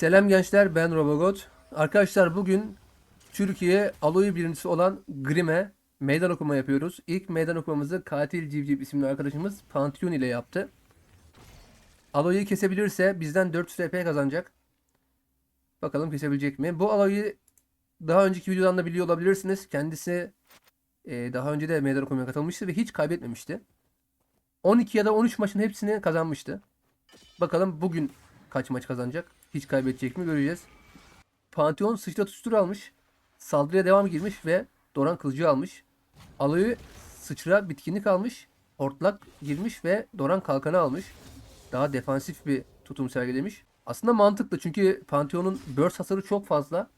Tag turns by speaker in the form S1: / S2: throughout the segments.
S1: Selam gençler ben Robogot. Arkadaşlar bugün Türkiye Aloy birincisi olan Grim'e meydan okuma yapıyoruz. İlk meydan okumamızı Katil Civciv isimli arkadaşımız Pantheon ile yaptı. Aloy'u kesebilirse bizden 400 TP kazanacak. Bakalım kesebilecek mi? Bu Aloy'u daha önceki videodan da biliyor olabilirsiniz. Kendisi e, daha önce de meydan okumaya katılmıştı ve hiç kaybetmemişti. 12 ya da 13 maçın hepsini kazanmıştı. Bakalım bugün kaç maç kazanacak? Hiç kaybedecek mi göreceğiz. Pantheon sıçra tutuştur almış. Saldırıya devam girmiş ve Doran kılıcı almış. Aloy sıçra bitkinlik almış. Hortlak girmiş ve Doran kalkanı almış. Daha defansif bir tutum sergilemiş. Aslında mantıklı çünkü Pantheon'un burst hasarı çok fazla.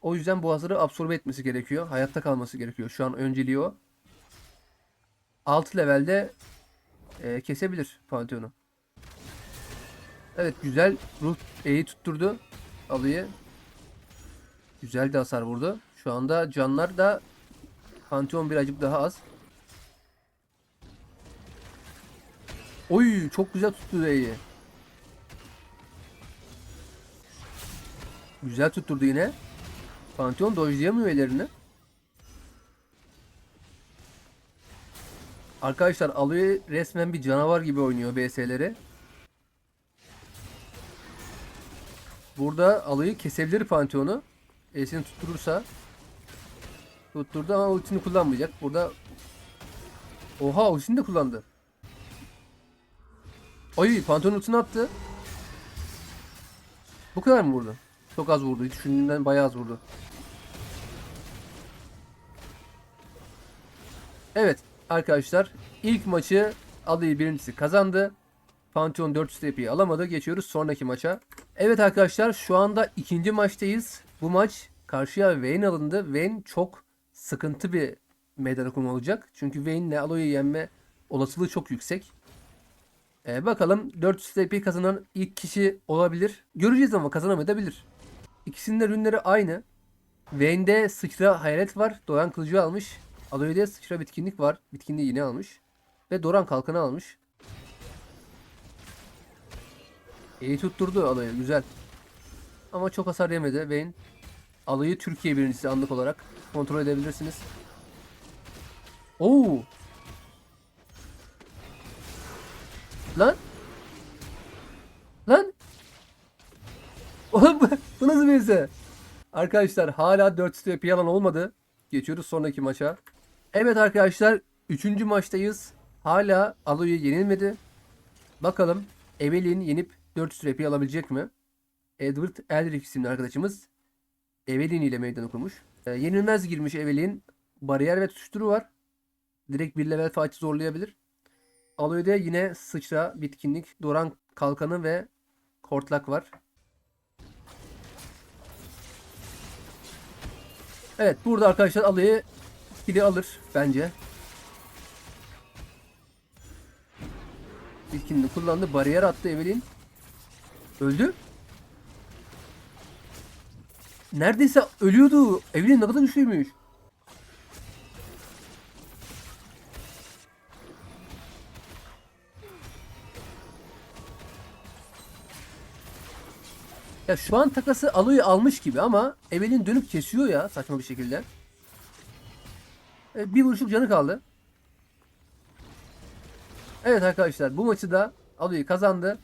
S1: O yüzden bu hasarı absorbe etmesi gerekiyor. Hayatta kalması gerekiyor. Şu an önceliği o. 6 levelde e, kesebilir Pantheon'u. Evet güzel ruh E'yi tutturdu alıyı. Güzel de hasar vurdu. Şu anda canlar da Pantheon birazcık daha az. Oy çok güzel tuttu E'yi. Güzel tutturdu yine. Pantheon dojlayamıyor ellerini. Arkadaşlar alıyı resmen bir canavar gibi oynuyor BS'leri. Burada alıyı kesebilir Pantheon'u. E'sini tutturursa. Tutturdu ama ultisini kullanmayacak. Burada Oha ultisini de kullandı. Ay Pantheon ultisini attı. Bu kadar mı vurdu? Çok az vurdu. Hiç düşündüğümden bayağı az vurdu. Evet arkadaşlar ilk maçı Alıyı birincisi kazandı. Pantheon 400 TP'yi alamadı. Geçiyoruz sonraki maça. Evet arkadaşlar şu anda ikinci maçtayız. Bu maç karşıya Vayne alındı. Vayne çok sıkıntı bir meydan okuma olacak. Çünkü Vayne ile Aloy'u yenme olasılığı çok yüksek. Ee, bakalım 400 TP kazanan ilk kişi olabilir. Göreceğiz ama kazanamayabilir. İkisinin de ürünleri aynı. Vayne'de sıçra hayalet var. Doran kılıcı almış. Aloy'da sıçra bitkinlik var. Bitkinliği yine almış. Ve Doran kalkanı almış. İyi tutturdu alayı güzel. Ama çok hasar yemedi Vayne. Alayı Türkiye birincisi anlık olarak kontrol edebilirsiniz. Oo. Lan. Lan. Oğlum bu, nasıl bir hisse? Arkadaşlar hala 4 step yalan olmadı. Geçiyoruz sonraki maça. Evet arkadaşlar 3. maçtayız. Hala Aloy'u yenilmedi. Bakalım Evelyn yenip 400 RP alabilecek mi? Edward Eldrick isimli arkadaşımız Evelyn ile meydan okumuş. Ee, yenilmez girmiş Evelyn. Bariyer ve tutuşturu var. Direkt bir level fight'ı zorlayabilir. Aloy'da yine sıçra, bitkinlik, Doran kalkanı ve kortlak var. Evet burada arkadaşlar Aloy'u kili alır bence. Bitkinliği kullandı. Bariyer attı Evelyn. Öldü. Neredeyse ölüyordu. Evelyn ne kadar güçlüymüş. Ya şu an takası Aloy'u almış gibi ama Evelyn dönüp kesiyor ya saçma bir şekilde. E, bir vuruşluk canı kaldı. Evet arkadaşlar bu maçı da Aloy kazandı.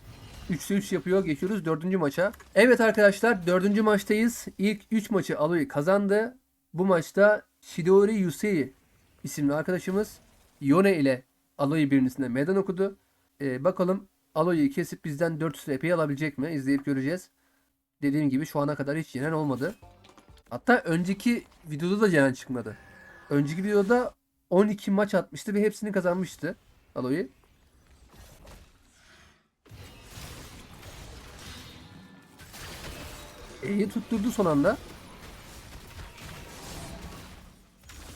S1: 3'te 3 yapıyor. Geçiyoruz 4. maça. Evet arkadaşlar 4. maçtayız. İlk 3 maçı Aloy kazandı. Bu maçta Shidori Yusei isimli arkadaşımız Yone ile Aloy birincisine meydan okudu. Ee, bakalım Aloy'u kesip bizden 400 epey alabilecek mi? İzleyip göreceğiz. Dediğim gibi şu ana kadar hiç yenen olmadı. Hatta önceki videoda da yenen çıkmadı. Önceki videoda 12 maç atmıştı ve hepsini kazanmıştı Aloy'u. E'yi tutturdu son anda.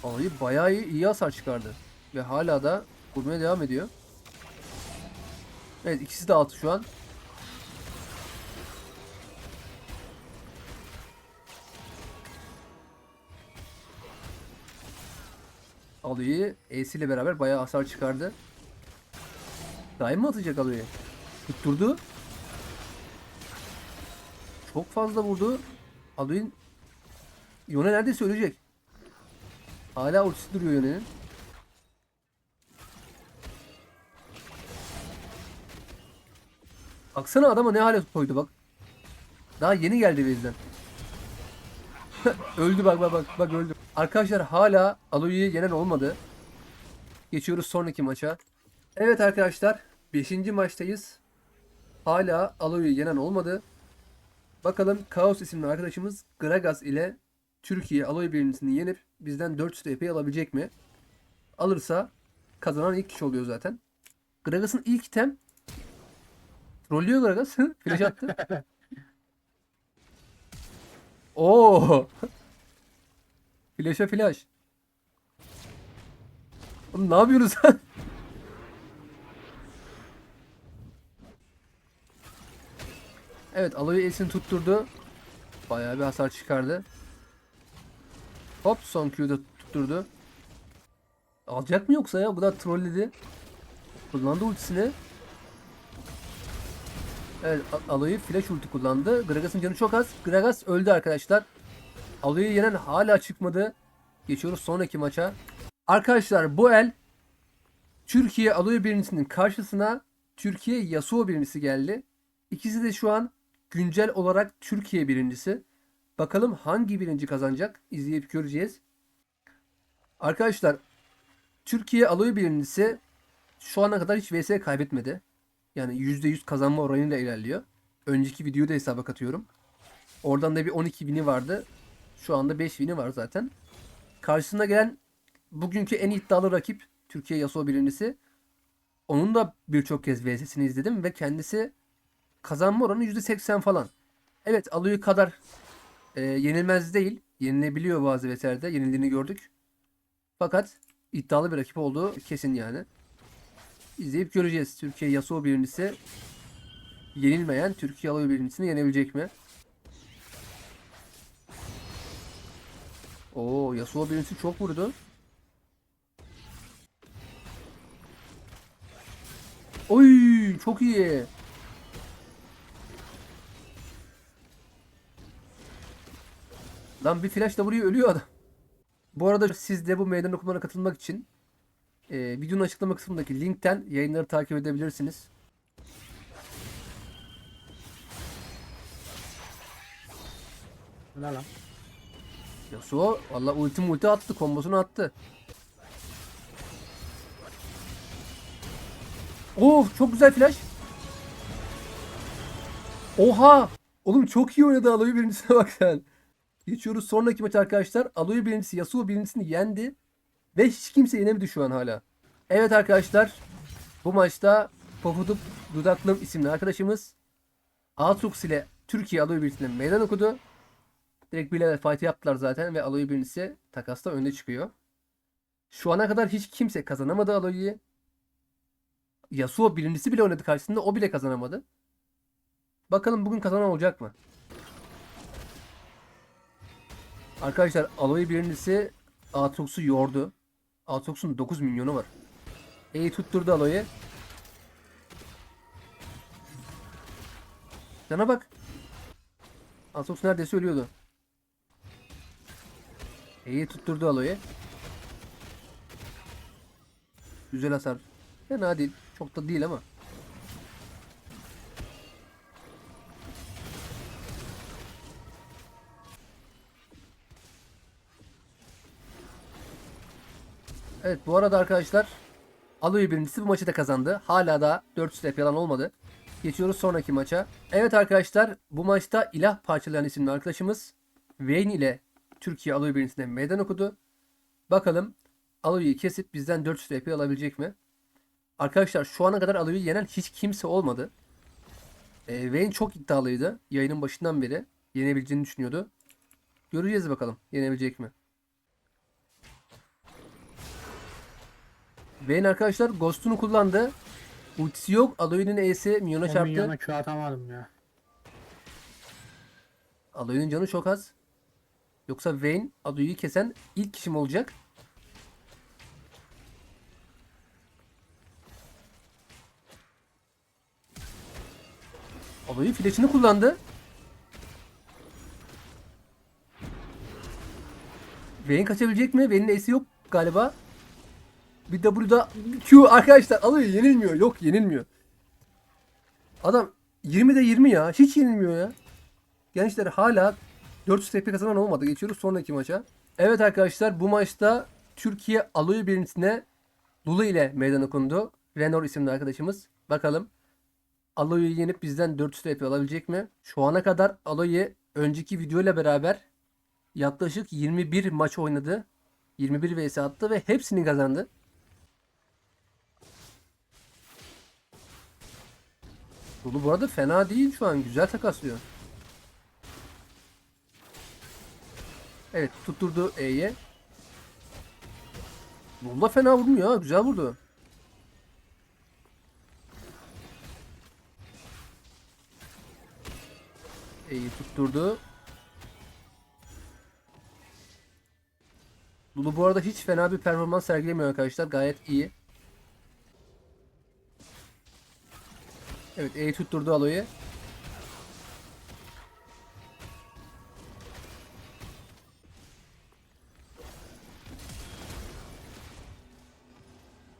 S1: Alayı bayağı iyi, iyi hasar çıkardı. Ve hala da vurmaya devam ediyor. Evet ikisi de altı şu an. Alayı E'si ile beraber bayağı hasar çıkardı. Daim mı atacak Alayı? Tutturdu. Çok fazla vurdu. Aloy'un Yone neredeyse ölecek. Hala ultisi duruyor Yone'nin. Baksana adama ne hale koydu bak. Daha yeni geldi bezden. öldü bak bak bak bak öldü. Arkadaşlar hala Aloy'u yenen olmadı. Geçiyoruz sonraki maça. Evet arkadaşlar 5. maçtayız. Hala Aloy'u yenen olmadı. Bakalım Kaos isimli arkadaşımız Gragas ile Türkiye Aloy birincisini yenip bizden 400 TP alabilecek mi? Alırsa kazanan ilk kişi oluyor zaten. Gragas'ın ilk item Trollüyor Gragas. Flash attı. Oo. Flash'a flash. Oğlum ne yapıyorsunuz sen? Evet Aloy Ace'ini tutturdu. Bayağı bir hasar çıkardı. Hop son Q'da tutturdu. Alacak mı yoksa ya? O kadar trolledi. Kullandı ultisini. Evet A- Aloy flash ulti kullandı. Gragas'ın canı çok az. Gragas öldü arkadaşlar. Aloy'u yenen hala çıkmadı. Geçiyoruz sonraki maça. Arkadaşlar bu el Türkiye Aloy birincisinin karşısına Türkiye Yasuo birincisi geldi. İkisi de şu an güncel olarak Türkiye birincisi. Bakalım hangi birinci kazanacak? İzleyip göreceğiz. Arkadaşlar Türkiye Aloy birincisi şu ana kadar hiç VS kaybetmedi. Yani %100 kazanma oranıyla ilerliyor. Önceki videoyu da hesaba katıyorum. Oradan da bir 12 bini vardı. Şu anda 5 bini var zaten. Karşısına gelen bugünkü en iddialı rakip Türkiye Yasuo birincisi. Onun da birçok kez VS'sini izledim ve kendisi kazanma oranı %80 falan. Evet Aloy kadar e, yenilmez değil. Yenilebiliyor bazı VS'lerde. Yenildiğini gördük. Fakat iddialı bir rakip olduğu kesin yani. İzleyip göreceğiz. Türkiye Yasuo birincisi yenilmeyen Türkiye Aloy birincisini yenebilecek mi? Oo Yasuo birincisi çok vurdu. Oy çok iyi. Lan bir flash da vuruyor ölüyor adam. Bu arada siz de bu meydan okumalarına katılmak için e, videonun açıklama kısmındaki linkten yayınları takip edebilirsiniz.
S2: Ne lan?
S1: Yasuo valla ulti multi attı kombosunu attı. Of çok güzel flash. Oha! Oğlum çok iyi oynadı Aloy birincisine bak sen. Geçiyoruz sonraki maç arkadaşlar. Aloy birincisi Yasuo birincisini yendi. Ve hiç kimse yenemedi şu an hala. Evet arkadaşlar. Bu maçta Pofuduk Dudaklım isimli arkadaşımız Aatrox ile Türkiye Aloy birincisine meydan okudu. Direkt bir level fight yaptılar zaten ve Aloy birincisi takasta önde çıkıyor. Şu ana kadar hiç kimse kazanamadı Aloy'u. Yasuo birincisi bile oynadı karşısında o bile kazanamadı. Bakalım bugün kazanan olacak mı? Arkadaşlar Aloy birincisi Aatrox'u yordu. Aatrox'un 9 milyonu var. E'yi tutturdu Aloy'u. Cana bak. Aatrox neredeyse ölüyordu. E'yi tutturdu Aloy'u. Güzel hasar. Fena değil. Çok da değil ama. Evet bu arada arkadaşlar Aloy birincisi bu maçı da kazandı. Hala da 400 rep yalan olmadı. Geçiyoruz sonraki maça. Evet arkadaşlar bu maçta ilah parçalayan isimli arkadaşımız Vayne ile Türkiye Aloy birincisine meydan okudu. Bakalım Aloy'u kesip bizden 400 rp alabilecek mi? Arkadaşlar şu ana kadar Aloy'u yenen hiç kimse olmadı. E, Vayne çok iddialıydı. Yayının başından beri yenebileceğini düşünüyordu. Göreceğiz bakalım yenebilecek mi? Vayne arkadaşlar Ghost'unu kullandı. Ultisi yok. Aloy'un E'si Minyon'a çarptı.
S2: Minyon'a Q atamadım ya.
S1: Aloy'un canı çok az. Yoksa Vayne Aloy'u kesen ilk kişi olacak? Aloy'un flash'ını kullandı. Vayne kaçabilecek mi? Vayne'in E'si yok galiba. Bir W'da Q arkadaşlar alıyor yenilmiyor. Yok yenilmiyor. Adam 20'de 20 ya. Hiç yenilmiyor ya. Gençler hala 400 TP kazanan olmadı. Geçiyoruz sonraki maça. Evet arkadaşlar bu maçta Türkiye Aloy birincisine Lulu ile meydan okundu. Renor isimli arkadaşımız. Bakalım Aloy'u yenip bizden 400 TP alabilecek mi? Şu ana kadar Aloy'u önceki video ile beraber yaklaşık 21 maç oynadı. 21 vs attı ve hepsini kazandı. Lulu bu arada fena değil şu an. Güzel takaslıyor. Evet tutturdu E'ye. Lulu da fena vurmuyor. Güzel vurdu. E'yi tutturdu. Lulu bu arada hiç fena bir performans sergilemiyor arkadaşlar. Gayet iyi. Evet E'yi tutturdu Aloy'u.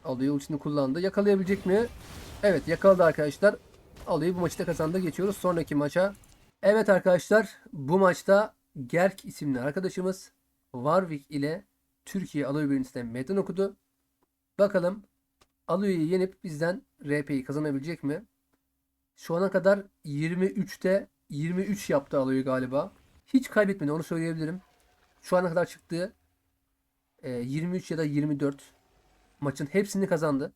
S1: Aloy'u ultisini kullandı. Yakalayabilecek mi? Evet yakaladı arkadaşlar. Aloy'u bu maçı da kazandı. Geçiyoruz sonraki maça. Evet arkadaşlar bu maçta Gerk isimli arkadaşımız Warwick ile Türkiye Aloy birincisine meydan okudu. Bakalım Aloy'u yenip bizden RP'yi kazanabilecek mi? Şu ana kadar 23'te 23 yaptı Aloy'u galiba. Hiç kaybetmedi onu söyleyebilirim. Şu ana kadar çıktığı e, 23 ya da 24 maçın hepsini kazandı.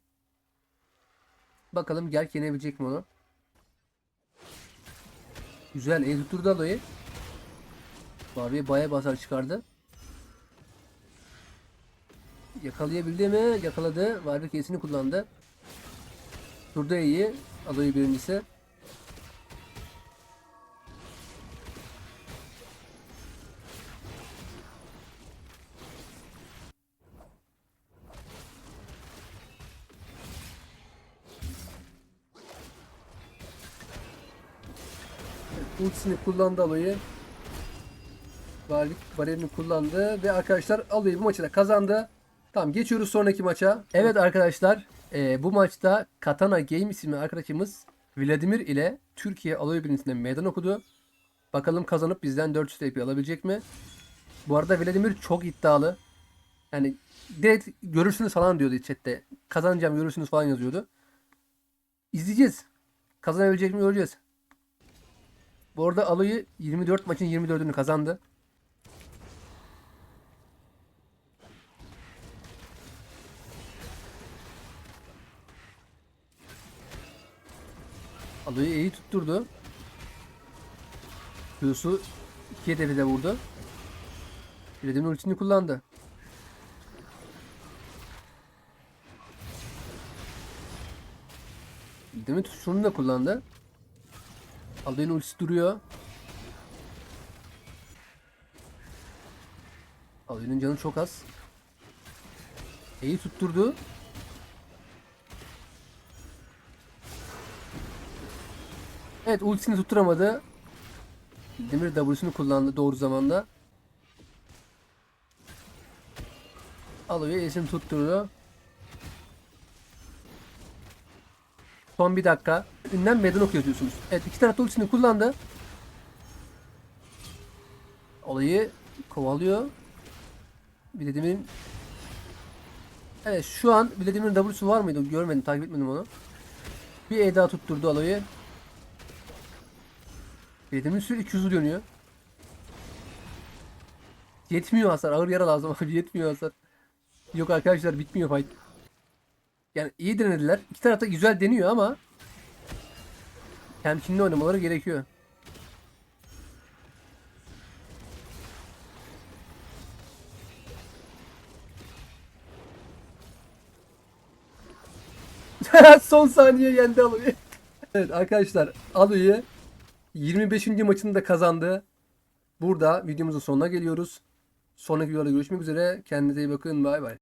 S1: Bakalım Gerk yenebilecek mi onu? Güzel el tutturdu Aloy'u. Barbie bayağı basar çıkardı. Yakalayabildi mi? Yakaladı. Barbie kesini kullandı. Turda iyi. Aloy birincisi. Ultisini kullandı Aloy'u. Varlık bariyerini kullandı ve arkadaşlar Aloy bu maçı da kazandı. Tamam geçiyoruz sonraki maça. Evet arkadaşlar e, bu maçta Katana Game isimli arkadaşımız Vladimir ile Türkiye Aloy birincisine meydan okudu. Bakalım kazanıp bizden 400 TP alabilecek mi? Bu arada Vladimir çok iddialı. Yani direkt görürsünüz falan diyordu chatte. Kazanacağım görürsünüz falan yazıyordu. İzleyeceğiz. Kazanabilecek mi göreceğiz. Bu arada Aloy'u 24 maçın 24'ünü kazandı. Aloy'u iyi tutturdu. Q'su iki hedefi de vurdu. Vladimir ultisini kullandı. Vladimir şunu da kullandı. Aloy'un ultisi duruyor. Aloy'un canı çok az. İyi tutturdu. Evet ultisini tutturamadı. Demir W'sunu kullandı doğru zamanda. Alıyor elisini tutturdu. Son bir dakika. Ünlem meydan okuyor diyorsunuz. Evet iki tarafta ultisini kullandı. Olayı kovalıyor. Vladimir'in Evet şu an Vladimir'in W'su var mıydı? Görmedim takip etmedim onu. Bir E daha tutturdu alayı. Vladimir'in sürekli Q'su dönüyor. Yetmiyor hasar. Ağır yara lazım abi. Yetmiyor hasar. Yok arkadaşlar bitmiyor fight. Yani iyi denediler. İki tarafta güzel deniyor ama temkinli oynamaları gerekiyor. Son saniye yendi Alu'yu. evet arkadaşlar Alu'yu 25. maçını da kazandı. Burada videomuzun sonuna geliyoruz. Sonraki videoda görüşmek üzere. Kendinize iyi bakın. Bay bay.